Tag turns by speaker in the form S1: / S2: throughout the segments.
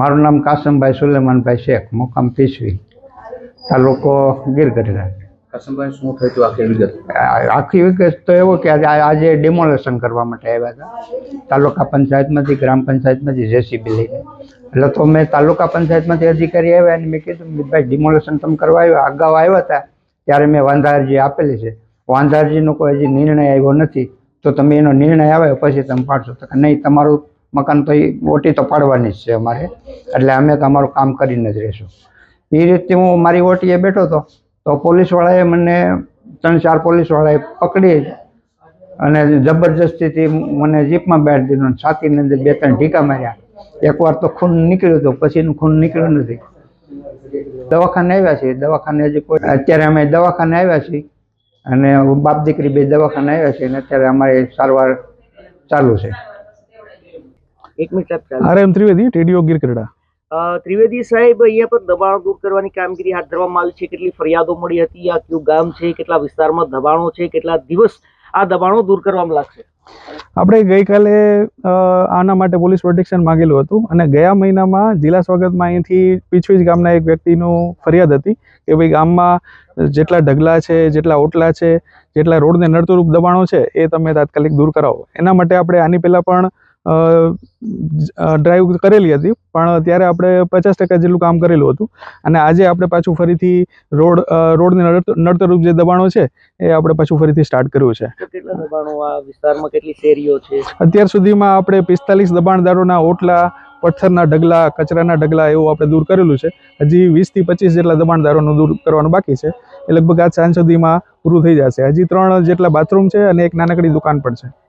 S1: મારું નામ કાસમભાઈ સુલેમાનભાઈ શેખ મુકામ પીસવી તાલુકો ગીર ગઢડા
S2: કાસમભાઈ શું થયું હતું આખી વિગત?
S1: આખી વિગત તો એવો કે આજે આજે ડિમોલેશન કરવા માટે આવ્યા હતા. તાલુકા પંચાયતમાંથી ગ્રામ પંચાયતમાંથી જેસીબી લઈને. એટલે તો મેં તાલુકા પંચાયતમાંથી અધિકારી આવ્યા અને મેં કીધું ભાઈ ડિમોલેશન તમે કરવા આવ્યા? અગાઉ આવ્યા હતા ત્યારે મેં વાંધા અરજી આપેલી છે. વાંધા અરજીનો કોઈ હજી નિર્ણય આવ્યો નથી. તો તમે એનો નિર્ણય આવે પછી તમે પાડશો. તો નહીં તમારું મકાન તો એ ઓટી તો પાડવાની જ છે અમારે. એટલે અમે તમારું કામ કરીને જ રહીશું. એ રીતે હું મારી ઓટીએ બેઠો હતો, તો પોલીસવાળાએ મને ત્રણ ચાર પોલીસવાળાએ પકડી અને જબરજસ્તીથી મને જીપમાં બેઠ દીધો અને છાતીની અંદર બે ત્રણ ઢીકા માર્યા. એકવાર તો ખૂન નીકળ્યું હતું, પછીનું ખૂન નીકળ્યું નથી. દવાખાને આવ્યા છીએ, દવાખાને હજી કોઈ, અત્યારે અમે દવાખાને આવ્યા છીએ અને બાપ દીકરી બે દવાખાને આવ્યા છીએ અને અત્યારે અમારી સારવાર ચાલુ છે.
S3: એક મિનિટ સાહેબ ચાલો.
S4: R M Trivedi TDO Gir Gadhada
S3: Trivedi સાહેબ અહીંયા પર દબાણો દૂર કરવાની કામગીરી હાથ ધરવામાં આવી છે. કેટલી ફરિયાદો મળી હતી? આ કયું ગામ છે? કેટલા વિસ્તારમાં દબાણો છે? કેટલા દિવસ આ દબાણો દૂર કરવામાં લાગશે?
S4: આપણે ગઈકાલે આના માટે પોલીસ પ્રોટેક્શન માંગેલું હતું અને ગયા મહિનામાં જિલ્લા સ્વાગતમાં અહીંથી પીછવીજ ગામના એક વ્યક્તિનું ફરિયાદ હતી કે ભાઈ ગામમાં જેટલા ઢગલા છે જેટલા ઓટલા છે જેટલા રોડને નડતરૂપ દબાણો છે એ તમે તાત્કાલિક દૂર કરાવો. એના માટે આપણે આની પહેલાં પણ ડ્રાઈવ કરેલી હતી પણ ત્યારે આપણે પચાસ ટકા જેટલું કામ કરેલું હતું. અને આજે આપણે પાછું ફરીથી રોડ રોડને નડત- નડતરૂપ જે દબાણો છે એ આપણે પાછું ફરીથી સ્ટાર્ટ કર્યું છે.
S3: વિસ્તારમાં કેટલી શેરીઓ છે?
S4: અત્યાર સુધીમાં આપણે પિસ્તાલીસ દબાણદારોના ઓટલા પથ્થરના ઢગલા કચરાના ઢગલા એવું આપણે દૂર કરેલું છે. હજી વીસથી પચીસ જેટલા દબાણદારોનું દૂર કરવાનું બાકી છે. એ લગભગ આજ સાંજ સુધીમાં પૂરું થઈ જશે. હજી ત્રણ જેટલા બાથરૂમ છે અને એક નાનકડી દુકાન પણ છે.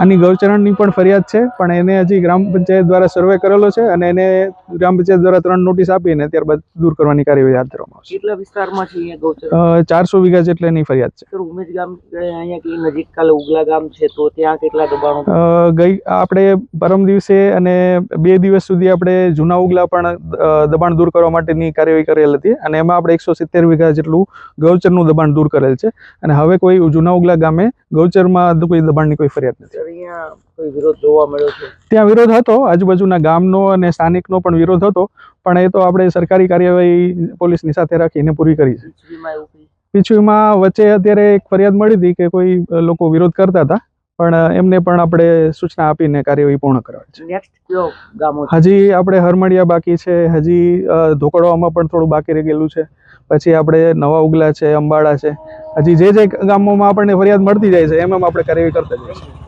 S4: આની ગૌચરણની પણ ફરિયાદ છે પણ એને હજી ગ્રામ પંચાયત દ્વારા સર્વે કરેલો છે અને એને ગ્રામ પંચાયત દ્વારા ત્રણ નોટિસ આપીને ત્યારબાદ દૂર કરવાની કાર્યવાહી હાથ ધરવામાં આવશે.
S3: કેટલા વિસ્તારમાં છે ગૌચરણ?
S4: ચારસો વીઘા જેટલીની ફરિયાદ છે.
S3: ઉમેશ ગામ અહીંયા નજીક કાલે ઉગલા ગામ છે તો ત્યાં કેટલા દબાણો?
S4: ગઈ આપણે પરમ દિવસે અને બે દિવસ સુધી આપણે જૂના ઉગલા પણ દબાણ દૂર કરવા માટેની કાર્યવાહી કરેલ હતી અને એમાં આપણે એકસો સિત્તેર વીઘા જેટલું ગૌચરનું દબાણ દૂર કરેલ છે. અને હવે કોઈ જૂના ઉગલા ગામે ગૌચરમાં કોઈ દબાણની કોઈ ફરિયાદ નથી.
S3: સર અહીંયા કોઈ વિરોધ જોવા મળ્યો છે?
S4: ત્યાં વિરોધ હતો આજુબાજુના ગામનો અને સ્થાનિકનો પણ વિરોધ હતો પણ એ તો આપણે સરકારી કાર્યવાહી પોલીસની સાથે રાખીને પૂરી કરી છે.
S3: પીછવીમાં
S4: વચ્ચે અત્યારે એક ફરિયાદ મળી હતી કે કોઈ લોકો વિરોધ કરતા હતા. પણ એમને પણ આપણે સૂચના આપીને કાર્યવાહી પૂર્ણ કરવાની છે. હજી આપણે હરમડિયા બાકી છે હજી ધોકડવામાં પણ થોડું બાકી રહી ગયેલું છે. પછી આપણે નવા ઉગલા છે અંબાડા છે. હજી જે જે ગામોમાં આપણને ફરિયાદ મળતી જાય છે એમ એમ આપણે કાર્યવાહી કરતા જઈએ છીએ.